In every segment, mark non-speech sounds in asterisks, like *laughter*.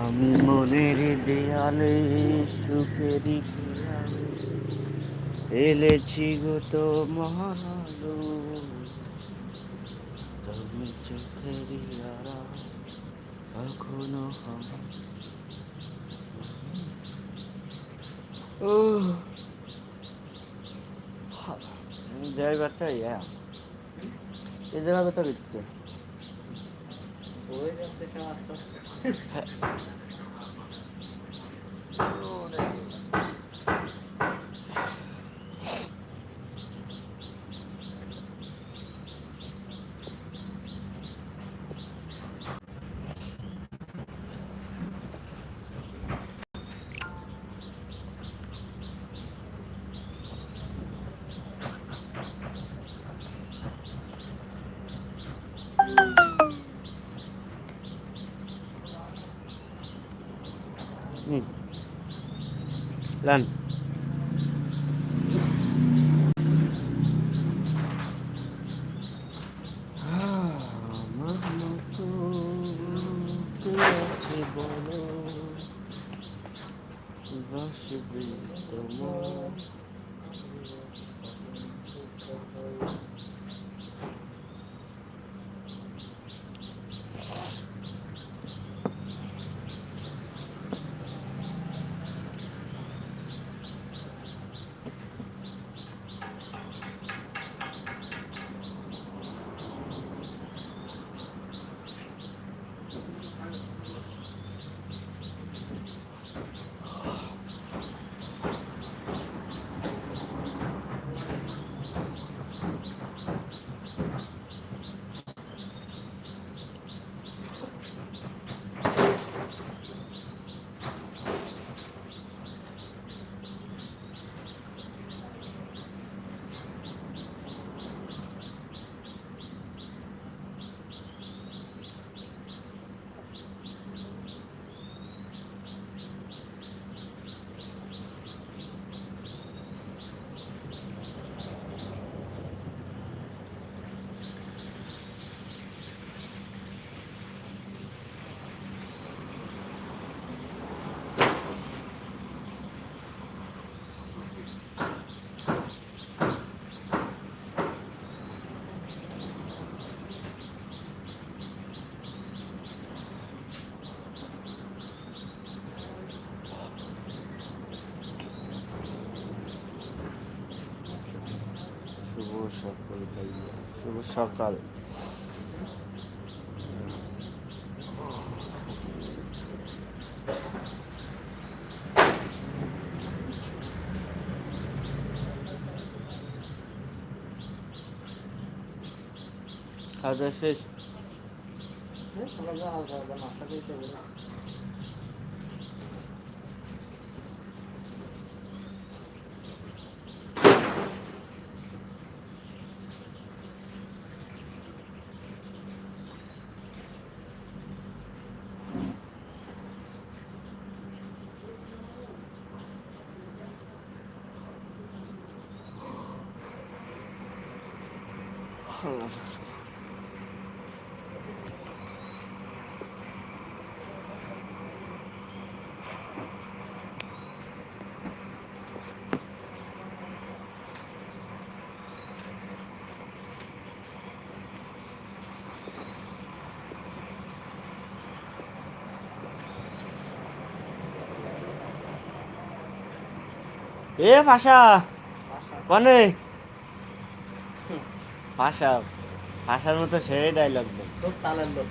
আমি মনের দেয়ালে সুখেরই খেয়ালে এলেছি গো তো মহালো কখনো ও জয় বার্তা ইয়া এই জায়গা কথা দিচ্ছে হয়ে যাচ্ছে সব আস্তে আস্তে। শুভ সকাল ভাইয়া শুভ সকাল খাওয়া এ ভাষা কনে? ভাষা ভাষার মতো সেই ডায়লগ তালের লোক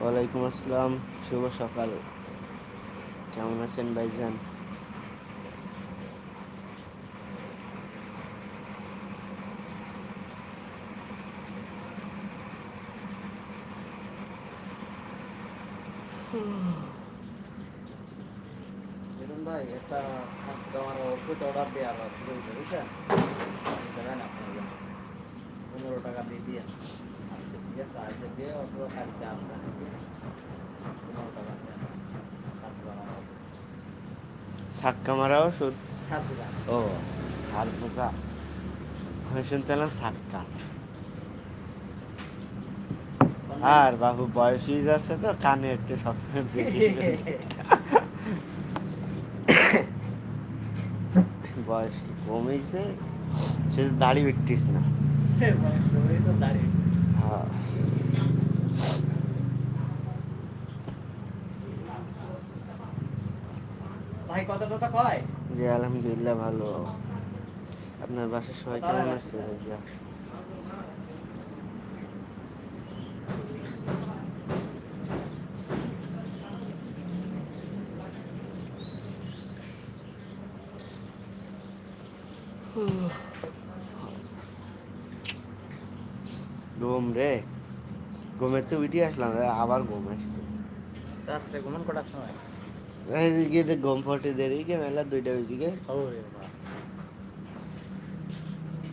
ওয়ালাইকুম আসসালাম। শুভ সকাল। কেমন আছেন ভাইজান? ভাই একটা আমার ওষুধ অর্ডার দেওয়ার রয়েছে বুঝছেন দেবেন আপনাকে পনেরো টাকা দিয়ে দিয়ে ঠিক আছে আজকে দিয়ে অথবা কালকে আসবেন পনেরো টাকা দেন সাত টাকা সাক্কা মারা ওষুধ ও সার পোকা আমি শুনতে সাক্কা। আর বাবু বয়স হয়ে যাচ্ছে তো কানে একটু সবসময় *laughs* বেশি বয়স কি কমেছে সে তো দাড়ি বিকটিস না। হ্যাঁ। ভাই কত কথা কয়? জি আলহামদুলিল্লাহ ভালো। আপনার বাসার সবাই কেমন আছে ঘুম রে ঘুমের তো উঠে আসলাম আবার ঘুম আসতো রাত্রে ঘুমান কটার সময়? এদিকে ঘুম ফটে দেরি গে মেলা দুইটা বেজে গে ওরে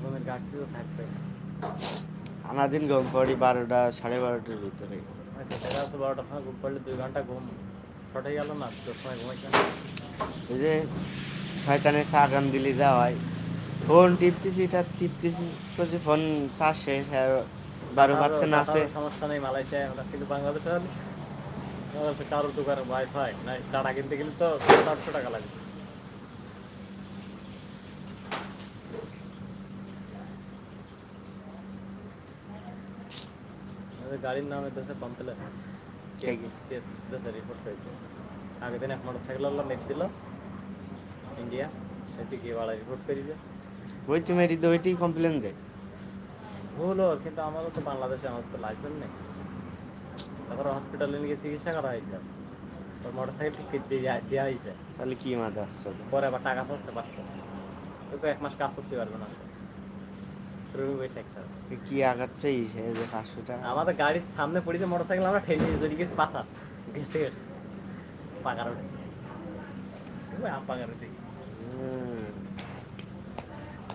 ঘুমের ঘাটতি তো থাকবে। আনাদিন ঘুম পড়ি বারোটা সাড়ে বারোটার ভিতরে। আচ্ছা সেটা বারোটার সময় ঘুম পড়লে দুই ঘণ্টা ঘুম শর্ট গেল না তোর সময় ঘুমাইছে এই যে শয়তানের সাগান দিলি যা হয় ফোন টিপতেছি এটা টিপতেছি ফোন চার্জ শেষ বারো বাচ্চা না আছে। সমস্যা নেই মালয়েশিয়ায় আমরা কিন্তু বাংলাদেশে কারোর দোকানে ওয়াইফাই নাই টাটা কিনতে গেলে তো আটশো টাকা লাগে। আমাদের গাড়ির নামে দেশে কমপ্লে ঠিক কেস দেশে রিপোর্ট হয়েছে। আগের দিন এক মোটর সাইকেল মেক দিল ইন্ডিয়া সেদিকে বাড়া রিপোর্ট করে দিয়ে ওই তুমি ওইটি কমপ্লেন দে ভুল ওর কিন্তু আমারও তো বাংলাদেশে আমার তো লাইসেন্স নেই। তারপরে হসপিটালে নিয়ে চিকিৎসা করা হয়েছে। ওর মোটর সাইকেল ঠিক দেওয়া হয়েছে। তাহলে কি মাথা আসছে? পরে আবার টাকা চাচ্ছে পাঁচশো তো এক মাস কাজ করতে পারবে না। রুমে বসে থাকতে হবে। এ কি আঘাত পেয়েছে যে পাঁচশো টাকা আমাদের গাড়ির সামনে পড়েছে মোটর সাইকেল আমরা ঠেলে নিয়ে চলে গেছি পাশা ঘেসতে ঘেসতে পাকার।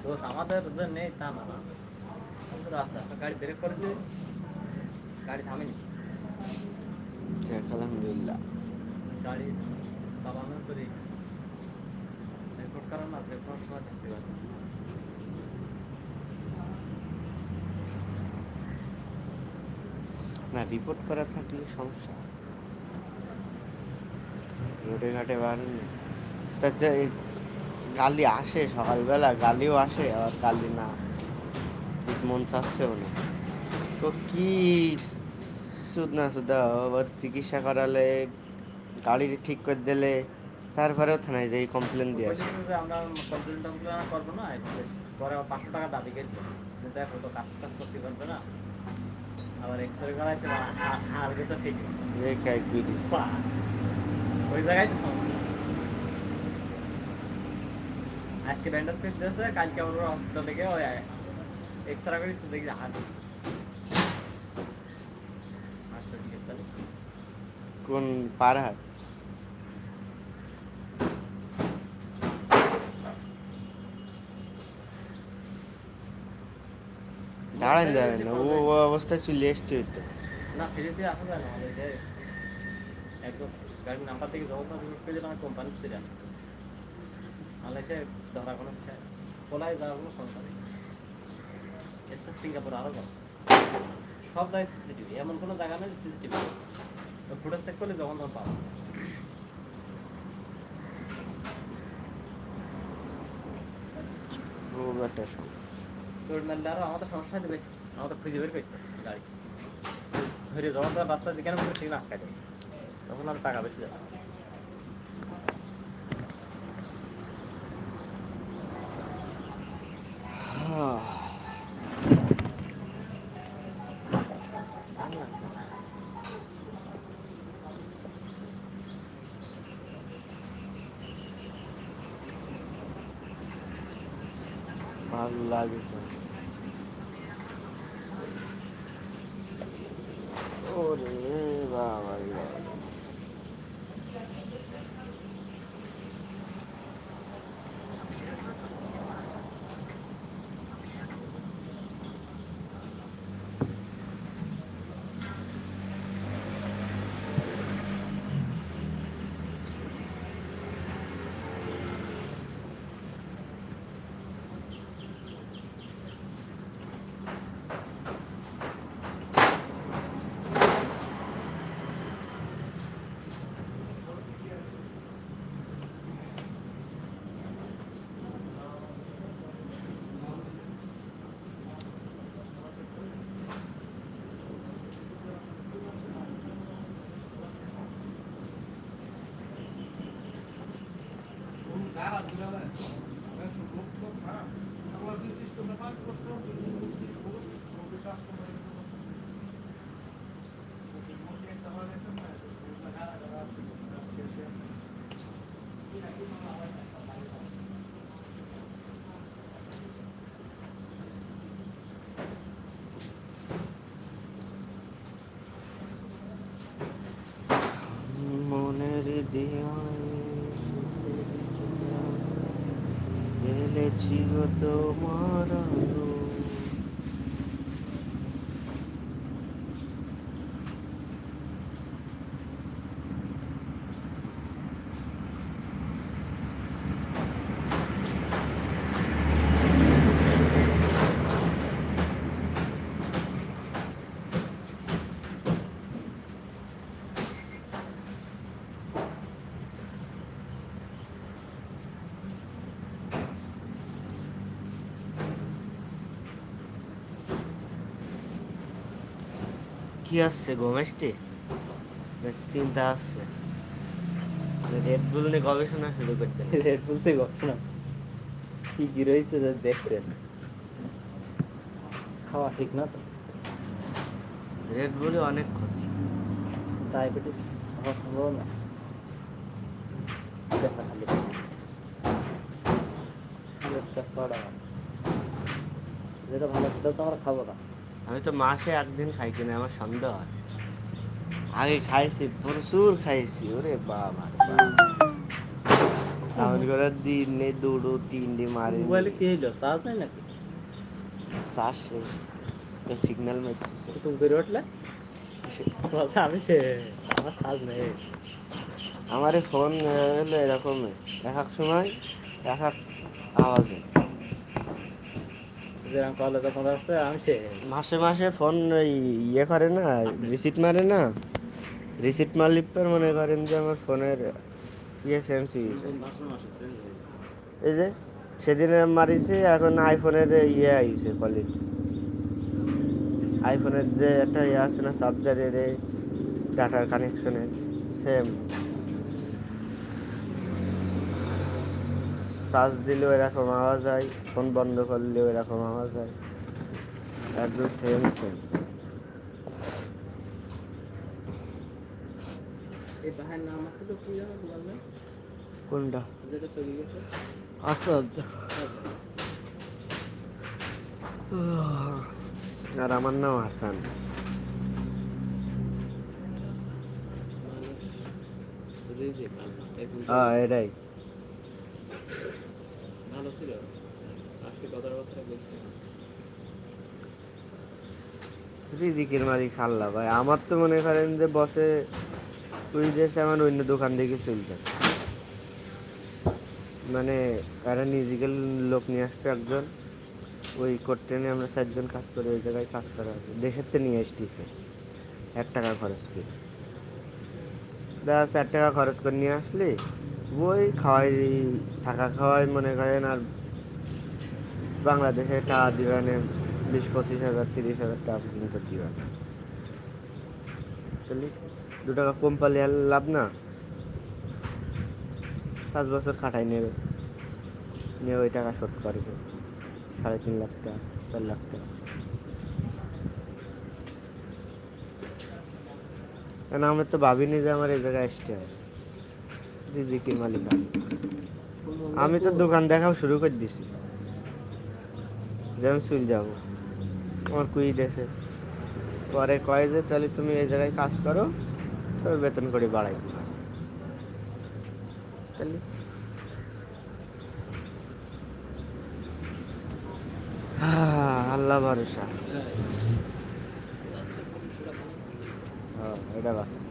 দোষ আমাদের যে নেই তা না। গাড়ি ব্রেক করেছে গাড়ি থামেনি। যাক, আলহামদুলিল্লাহ। গাড়ি চালানোর তো রিক্স রেকর্ড করার না দেখতে পারে না রিপোর্ট করা থাকলে সমস্যা। রোডে ঘাটে বার। তাতে গালি আসে সকালবেলা গালিও আসে আবার গালি না। মন চাচ্ছেও না। তো কি সুদ না সুদা আবার চিকিৎসা করালে গাড়ি ঠিক করে দিলে তারপরেও থানায় যাই কমপ্লেন দিয়ে আমরা কমপ্লেন টমপ্লেন করব না পরে পাঁচশো টাকা দাবি দেখো তো কাজ টাজ করতে পারবে না। আবার এক্স রে করাইছে আর গেছে ঠিক। ওই জায়গায় তো সমস্যা। আজকে ব্যান্ডেজ করে দিয়েছে কালকে আমরা হসপিটাল থেকে ওই এক্স রে করেছি দেখি হাত। আচ্ছা ঠিক আছে তাহলে। কোন পাড়হাট দাঁড়ান যাবে না ও অবস্থায় চলে হইতো না ফিরেতে আসা যায় না আমাদের একদম গাড়ির নাম্বার থেকে যখন দিলাম কোম্পানি ছিল। ধরা কোনো খোলায় যাওয়ার কোনো সমস্যা নেই। এসছে সিঙ্গাপুর আরও কম সব জায়গায় সিসিটিভি এমন কোনো জায়গা নেই সিসিটিভি। ফুটেজ চেক করলে যখন তখন পাবো। আমাদের সমস্যা হয়তো বেশি। আমাদের খুঁজে বের করতে গাড়ি। ধরে যখন তার রাস্তা যেখানে মনে সেখানে আটকা দেবে? তখন আর টাকা বেশি যাবে ভালো লাগছে না। ভালো লাগে তো। ওরে বাবা রে বাবা। দিওয়ায় সুখের জোয়ার, গো তোমার কি আসছে বেশ চিন্তা আসছে। রেড বুল নিয়ে গবেষণা শুরু করতে রেড বুলসে ঘটনা কি কি রয়েছে দেখছেন খাওয়া ঠিক না তো? রেড বুলে অনেক ক্ষতি। ডায়াবেটিস হওয়ার সম্ভাবনা দেখা খালি। যেটা ভালো সেটা তো আমরা খাব না। আমি তো মাসে একদিন খাই কিনা আমার সন্দেহ হয়। আগে খাইছি প্রচুর খাইছি ওরে বাবা। এমন করে দিনে দুটো তিনটে মারি মোবাইলে কি হইল? চার্জ নাই নাকি? শ্বাস শেষ তো সিগন্যাল মারতেছে। তুমি করে উঠলে আমি সে আমার চার্জ নেই। আমার ফোন হলো এরকম এক এক সময় এক এক আওয়াজে। যেরকম কলে তখন আসছে আমি সে মাসে মাসে ফোন ওই ইয়ে করে না রিসিট মারে না। রিসিট মারলে পর মনে করেন যে আমার ফোনের ইয়ে হয়ে এই যে সেদিনে মারিছি এখন আইফোনের ইয়ে আইছে কোয়ালিটি আইফোনের যে একটা ইয়ে আছে না চার্জারের ডাটার কানেকশনের সেম চার্জ দিলেও এরকম আওয়াজ হয় ফোন বন্ধ করলেও এরকম আওয়াজ হয়। একদম সেম সেম কোনটা? আসাদ। আর আমার নাম হাসান হ্যাঁ এটাই। ভালো ছিল। আজকে কথাবার্তা বলছি। রিদিকের মারি খাল্লা ভাই। আমার তো মনে করেন যে বসে দেশে আমার অন্য দোকান থেকে চলতে মানে এরা নিজেকে লোক নিয়ে আসবে একজন। ওই করতে নিয়ে আমরা চারজন কাজ করে ওই জায়গায় কাজ করা আছে দেশের তো নিয়ে আসতেছে। এক টাকা খরচ করে। যাচ্ছে এক টাকা খরচ করে নিয়ে আসলে ওই খাওয়াই থাকা খাওয়াই মনে করেন আর বাংলাদেশে টাকা দিবেন বিশ পঁচিশ হাজার, তিরিশ হাজার টাকা পর্যন্ত দিবেন। দু টাকা কম পালে আর লাভ না। পাঁচ বছর খাটাই নেবে। নিয়ে ওই টাকা শোধ করবে। সাড়ে তিন লাখ টাকা, চার লাখ টাকা। কারণ আমি তো ভাবিনি যে আমার এই জায়গায় আসতে হবে। আমি। তো দোকান দেখাও শুরু করে দিছি। যে আমি চলে যাব। আমার কুই দেশে পরে কয় যে, তাহলে তুমি এই জায়গায় কাজ করো তবে বেতন করে বাড়াই তাহলে আল্লাহ ভরসা। হ্যাঁ এটা বাস্তব।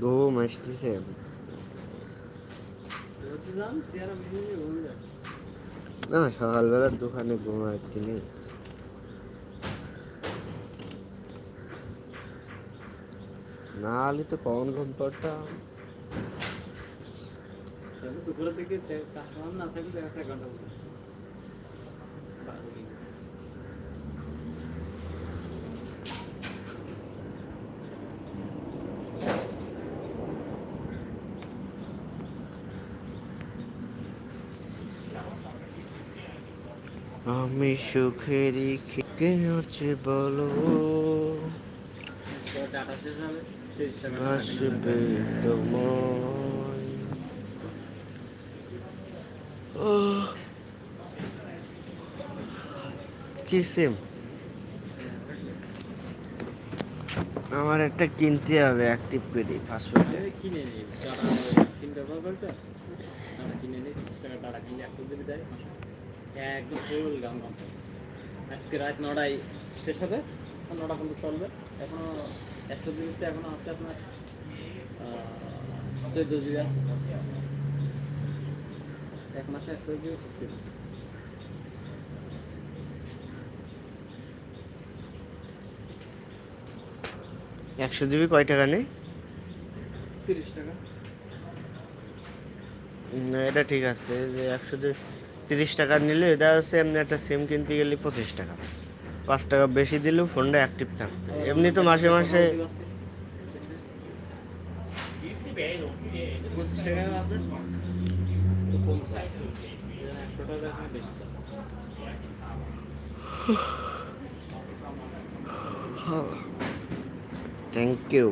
ঘুম আসতেছে না, সকালবেলার দোকানে ঘুমায় তিনি না, হলে তো কখন ঘুম পড়তাম? দুপুরের দিকে না থাকলে এক ঘণ্টা পরে। আমি সুখেরই কে আছে বলো। তো ডাটা শেষ হবে তিরিশ টাকা আসবে তোমায়। আহ, কি সিম? আমার একটা কিনতে হবে করি পাসওয়ার্ড। এই কিনে কিনে নিই টাকা কিনলে দেয় একদম ফুল গান গান আজকে রাত নটায় শেষ হবে নটা পর্যন্ত চলবে। এখনও একশো জিবিতে এখনও আছে আপনার চোদ্দ জিবি আছে। এক মাসে একশো জিবি একশো জিবি কয় টাকা নেই? তিরিশ টাকা। না এটা ঠিক আছে যে একশো তিরিশ টাকা নিলে এটা হচ্ছে এমনি একটা সিম কিনতে গেলে পঁচিশ টাকা। পাঁচ টাকা বেশি দিলেও ফোনটা অ্যাক্টিভ থাকবে। এমনি তো মাসে মাসে থ্যাংক টাকা আছে তো কম চাই একশো টাকা এখানে বেশি চাই থ্যাংক ইউ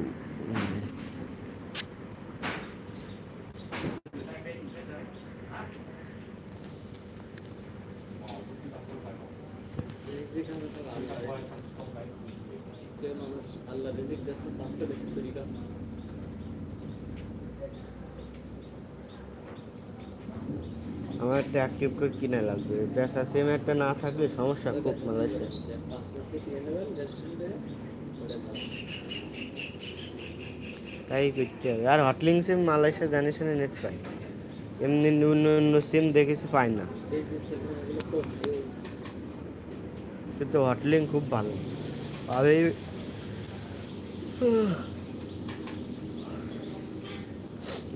রিজিক আমরা তো আল্লাহ কেউ মানুষ আল্লাহ রিজিক দিচ্ছে তার সাথে দেখি চুরি করছে আমার একটা অ্যাক্টিভ করে কিনা লাগবে। বেসা সিম একটা না থাকলে সমস্যা খুব মালয়েশিয়া যাবে তাই করতে হবে। আর হটলিং সিম মালয়েশিয়া জানিস শুনে নেট পাই এমনি অন্য অন্য সিম দেখেছি পাই না। কিন্তু হটলিং খুব ভালো। আর এই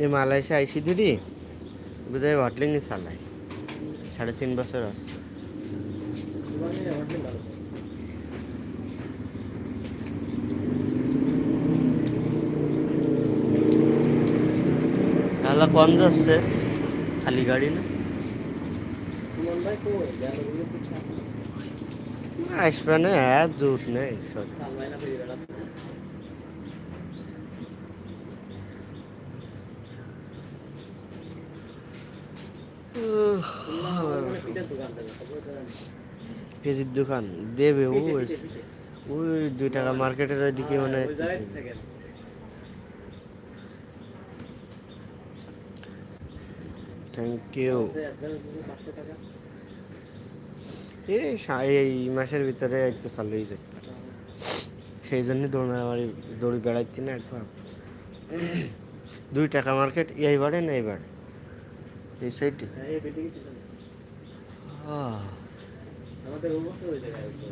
এই মালয়েশিয়া আইসি দিদি বোধহয় হটলিংই চালায় সাড়ে তিন বছর আসছে কম যাচ্ছে খালি গাড়ি না? আসবে না দূর নেই পিঠার দোকান। দেবে ও, ওই দুই টাকা মার্কেটের ওইদিকে মানে থ্যাংক ইউ যে একবার দিছে 500 টাকা এই মাসের ভিতরে একটু চালুই যেতে পারে সেই জন্য দৌড় আমার দৌড়ি বেড়াচ্ছি না একবার। দুই টাকা মার্কেট, এই বাড়ে না এই বাড়ে? এই সাইডে। হ্যাঁ এই বিল্ডিং এর পিছনে আহ, আমাদের অবস্থা ওই জায়গায় আছে।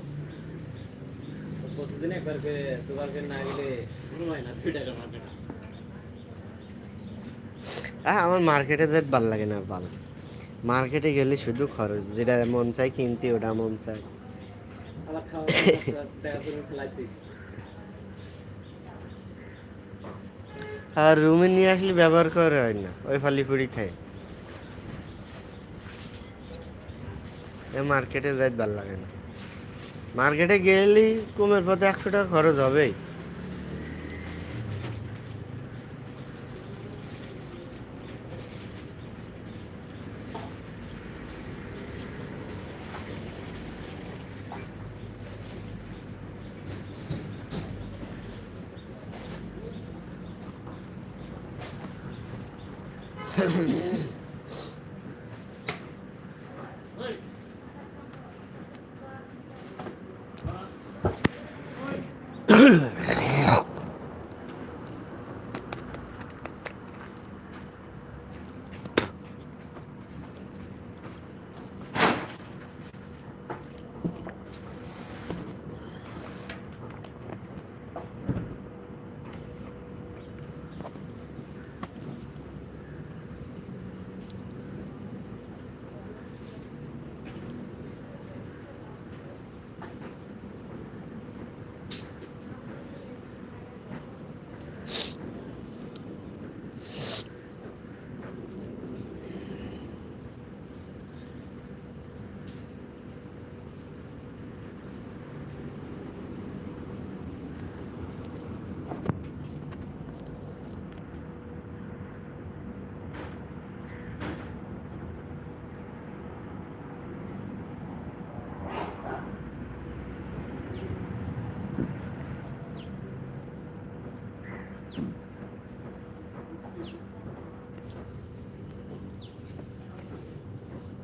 তো প্রতিদিন একবার করে দুবার করে না গেলে মনে হয় না দুই টাকা মার্কেট আহ, আমার মার্কেটে যেতে ভালো লাগে না ভালো। মার্কেটে গেলে শুধু খরচ যেটা মন চাই কিনতে ওটা মন চাই আর রুমে নিয়ে আসলে ব্যবহার করা হয় না ওই ফালি ফুড়ি খায়। মার্কেটে যাই ভালো লাগে না মার্কেটে গেলেই কমের পথে একশো টাকা খরচ হবেই Yeah.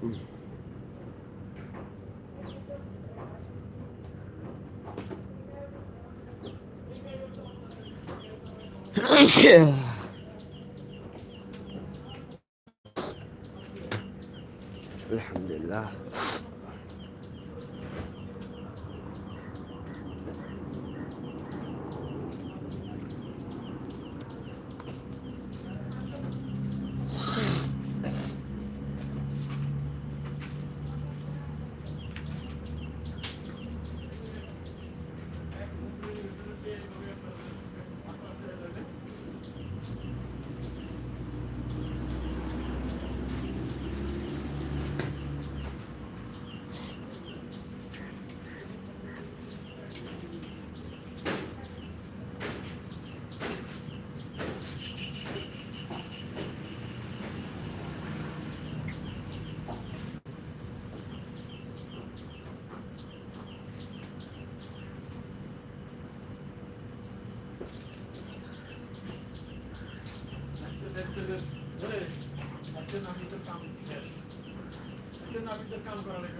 응. Yeah. কাম করা লাগবে